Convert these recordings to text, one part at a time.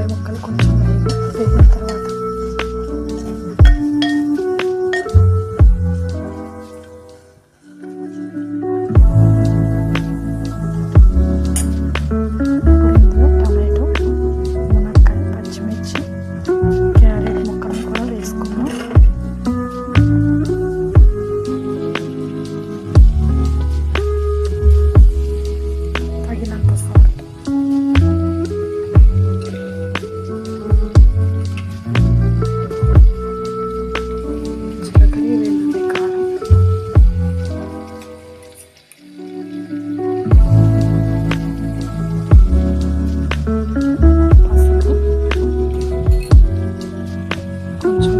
sabemos que. 참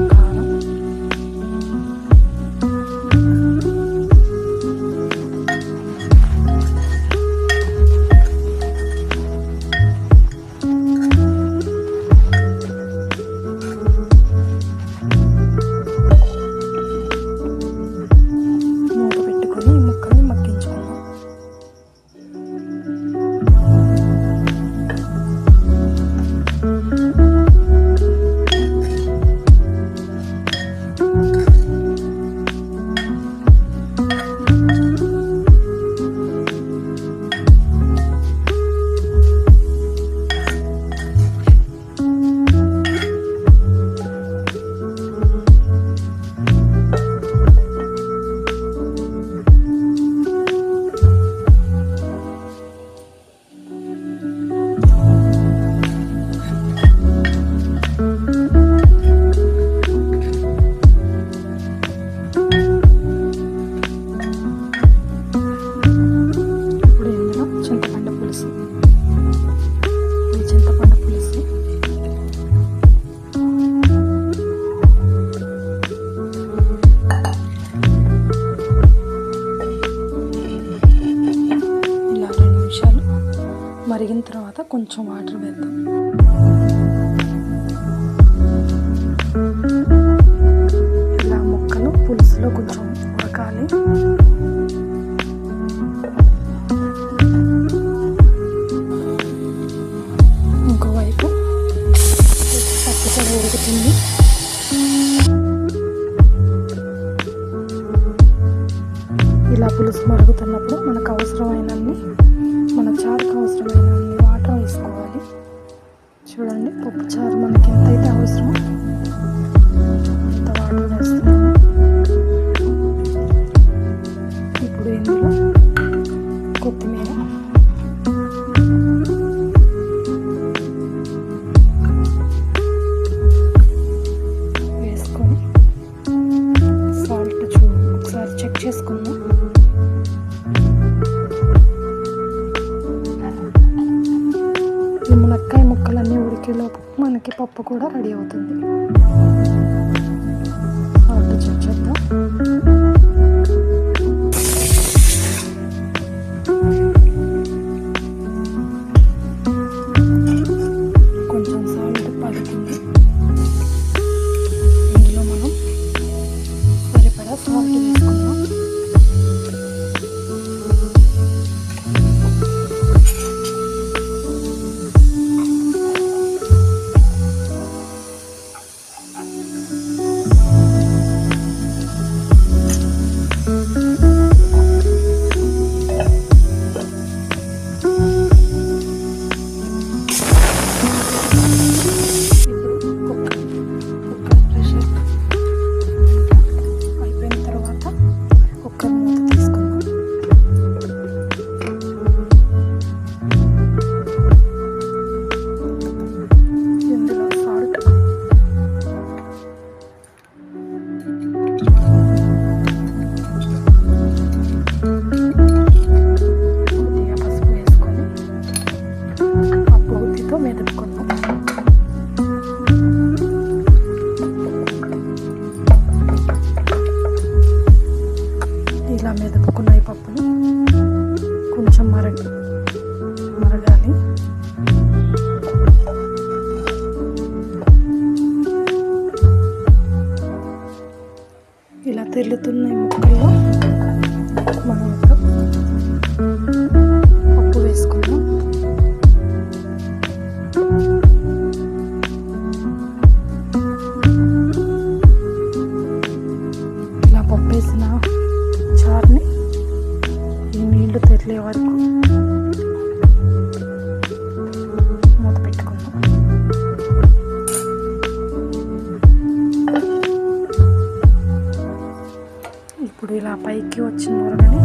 చింతపండు పులుసు. ఇలా రెండు నిమిషాలు మరిగిన తర్వాత కొంచెం వాటర్ వేద్దాం. ఇలా ముక్కలు పులుసులో కొంచెం ఉడకాలి. పులుసు మరుగుతున్నప్పుడు మనకు అవసరమైనన్ని మన చారుకు అవసరమైన వాటర్ వేసుకోవాలి. చూడండి పప్పు చారు మనకి ఎంతైతే అవసరమో లోపు మనకి పప్పు కూడా రెడీ అవుతుంది. తిరుగుతున్నాయి ముక్కల్లో మనం ఇప్పుడు పప్పు వేసుకుందాం. ఇలా పప్పు వేసిన చారుని ఈ నీళ్ళు తెరిలే వరకు ఇప్పుడు ఇలా పైకి వచ్చిన ఊరగని